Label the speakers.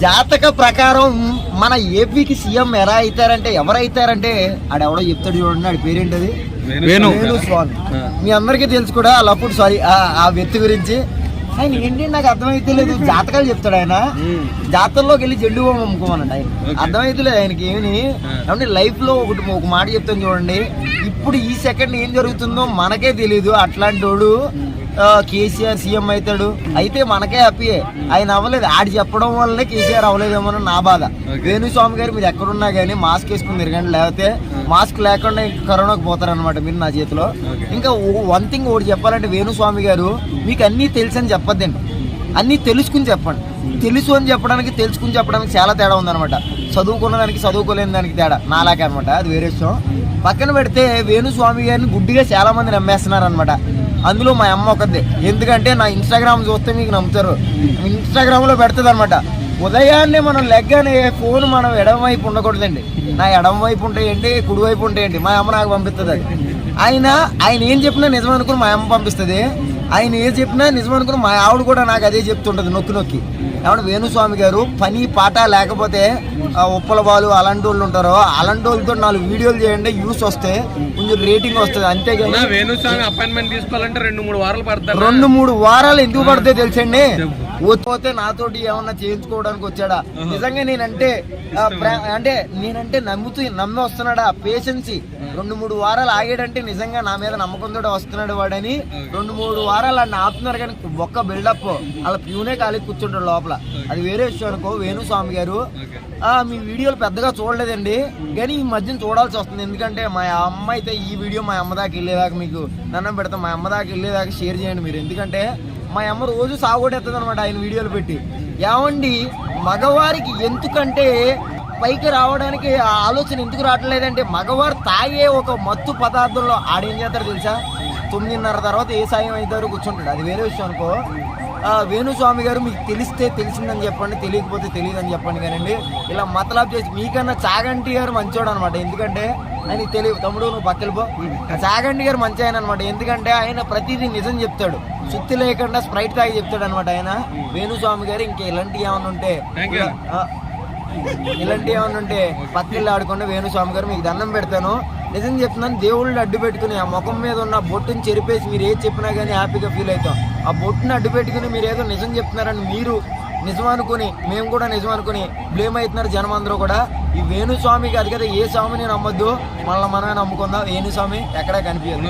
Speaker 1: జాతక ప్రకారం మన ఏపీకి సీఎం ఎలా అవుతారంటే ఎవరు అవుతారంటే ఆడెవడో చెప్తాడు చూడండి ఆడి పేరేంటది?
Speaker 2: వేణు.
Speaker 1: స్వామి. మీ అందరికీ తెలుసు కూడా లప్పుడు సారీ ఆ వ్యక్తి గురించి. ఆయన ఏంటి నాకు అర్థమైతే లేదు జాతకాలు చెప్తాడు ఆయన. జాతరలోకి వెళ్ళి జెండు బామ్ అమ్ముకోమనండి ఆయన. అర్థమైతే లేదు ఆయనకి ఏమి. ఏమంటే లైఫ్లో ఒకటి ఒక మాట చెప్తాను చూడండి. ఇప్పుడు ఈ సెకండ్ ఏం జరుగుతుందో మనకే తెలియదు అట్లాంటి వాడు కేసీఆర్ సీఎం అవుతాడు అయితే మనకే హ్యాపీయే. ఆయన అవ్వలేదు. ఆడి చెప్పడం వల్లనే కేసీఆర్ అవ్వలేదేమో నా బాధ. వేణుస్వామి గారు మీరు ఎక్కడున్నా కానీ మాస్క్ వేసుకుని తిరగండి. లేకపోతే మాస్క్ లేకుండా ఇంక కరోనాకు పోతారనమాట మీరు నా చేతిలో. ఇంకా వన్ థింగ్ ఒకటి చెప్పాలంటే వేణుస్వామి గారు మీకు అన్నీ తెలుసు అని చెప్పొద్దండి. అన్నీ తెలుసుకుని చెప్పండి. తెలుసు అని చెప్పడానికి తెలుసుకుని చెప్పడానికి చాలా తేడా ఉందన్నమాట. చదువుకున్న దానికి చదువుకోలేని దానికి తేడా. నాలాగే అనమాట అది వేరే విషయం. పక్కన పెడితే వేణుస్వామి గారిని గుడ్డిగా చాలా మంది నమ్మేస్తున్నారు అనమాట అందులో మా అమ్మ ఒకదే ఎందుకంటే నా ఇన్స్టాగ్రామ్ చూస్తే మీకు నమ్ముతారు. ఇన్స్టాగ్రామ్లో పెడుతుంది అనమాట ఉదయాన్నే మనం లెగ్గనే ఫోన్ మనం ఎడమ వైపు ఉండకూడదండి. నా ఎడమ వైపు ఉంటే ఏంటి కుడి వైపు ఉంటే ఏంటి మా అమ్మ నాకు పంపిస్తుంది అది. ఆయన ఆయన ఏం చెప్పినా నిజం అనుకుని మా అమ్మ పంపిస్తుంది. ఆయన ఏం చెప్పినా నిజం అనుకుని మా ఆవిడ కూడా నాకు అదే చెప్తుంటది నొక్కి నొక్కి. ఏమన్నా వేణుస్వామి గారు పని పాట లేకపోతే ఉప్పల బాలు అలాంటి వాళ్ళు ఉంటారో అలాంటి వాళ్ళతో నాలుగు వీడియోలు చేయండి యూస్ వస్తే కొంచెం రేటింగ్ వస్తుంది అంతేగాని
Speaker 2: వేణుస్వామి అపాయింట్మెంట్ తీసుకోవాలంటే రెండు మూడు వారాలు పడతారు?
Speaker 1: రెండు మూడు వారాలు ఎందుకు పడితే తెలుసండి? పోతే నాతోటి ఏమన్నా చేయించుకోవడానికి వచ్చాడా? నిజంగా నేనంటే అంటే నేనంటే నమ్ముతూ నమ్మి వస్తున్నాడా? పేషెన్సీ రెండు మూడు వారాలు ఆగాడంటే నిజంగా నా మీద నమ్మకంతో వస్తున్నాడు వాడని. రెండు మూడు వారాలు ఆయన ఆపుతున్నారు కానీ ఒక్క బిల్డప్ అలా ప్యూనే ఖాళీ కూర్చుంటాడు లోపల. అది వేరే విషయం అనుకో వేణుస్వామి గారు. ఆ, మీ వీడియోలు పెద్దగా చూడలేదండి. కానీ ఈ మధ్యన చూడాల్సి వస్తుంది. ఎందుకంటే మా అమ్మ అయితే ఈ వీడియో మా అమ్మ దాకా వెళ్ళేదాకా మీకు దండం పెడతాం. మా అమ్మ దాకా వెళ్ళేదాకా షేర్ చేయండి మీరు. ఎందుకంటే మా అమ్మ రోజు సాగుడెత్తది అనమాట ఆయన వీడియోలు పెట్టి. ఏమండి మగవారికి ఎందుకంటే పైకి రావడానికి ఆ ఆలోచన ఎందుకు రావట్లేదంటే మగవారు తాగే ఒక మత్తు పదార్థంలో ఆడేం చేస్తారు తెలుసా? తొమ్మిదిన్నర తర్వాత ఏ సాయం అవుతారో కూర్చుంటాడు. అది వేరే విషయం అనుకో. వేణుస్వామి గారు మీకు తెలిస్తే తెలిసిందని చెప్పండి తెలియకపోతే తెలియదని చెప్పండి కానండి ఇలా మతలాబ్ చేసి మీకన్నా చాగంటి గారు మంచోడు అనమాట ఎందుకంటే ఆయన తెలియదు. తమ్ముడు నువ్వు పక్కలిపో చాగంటి గారు మంచి ఆయన అనమాట ఎందుకంటే ఆయన ప్రతిదీ నిజం చెప్తాడు. సుత్తి లేకుండా స్ప్రైట్ తాగి చెప్తాడు అనమాట ఆయన. వేణుస్వామి గారు ఇంకా ఇలాంటివి ఏమైనా ఉంటే ఇలాంటివి ఏమైనా ఉంటే పక్కకి ఆడుకుంటే వేణుస్వామి గారు మీకు దండం పెడతాను. నిజం చెప్తున్నాను దేవుళ్ళు అడ్డు పెట్టుకుని ఆ ముఖం మీద ఉన్న బొట్టుని చెరిపేసి మీరు ఏది చెప్పినా కానీ హ్యాపీగా ఫీల్ అవుతాం. ఆ బొట్టుని అడ్డు పెట్టుకుని మీరు ఏదో నిజం చెప్తున్నారని మీరు నిజం అనుకుని మేము కూడా నిజం అనుకుని బ్లేమ్ అవుతున్నారు జనం అందరూ కూడా. ఈ వేణుస్వామి కాదు కదా ఏ స్వామిని నమ్మొద్దు మళ్ళీ మనమే నమ్ముకుందాం. వేణుస్వామి ఎక్కడా కనిపించదు.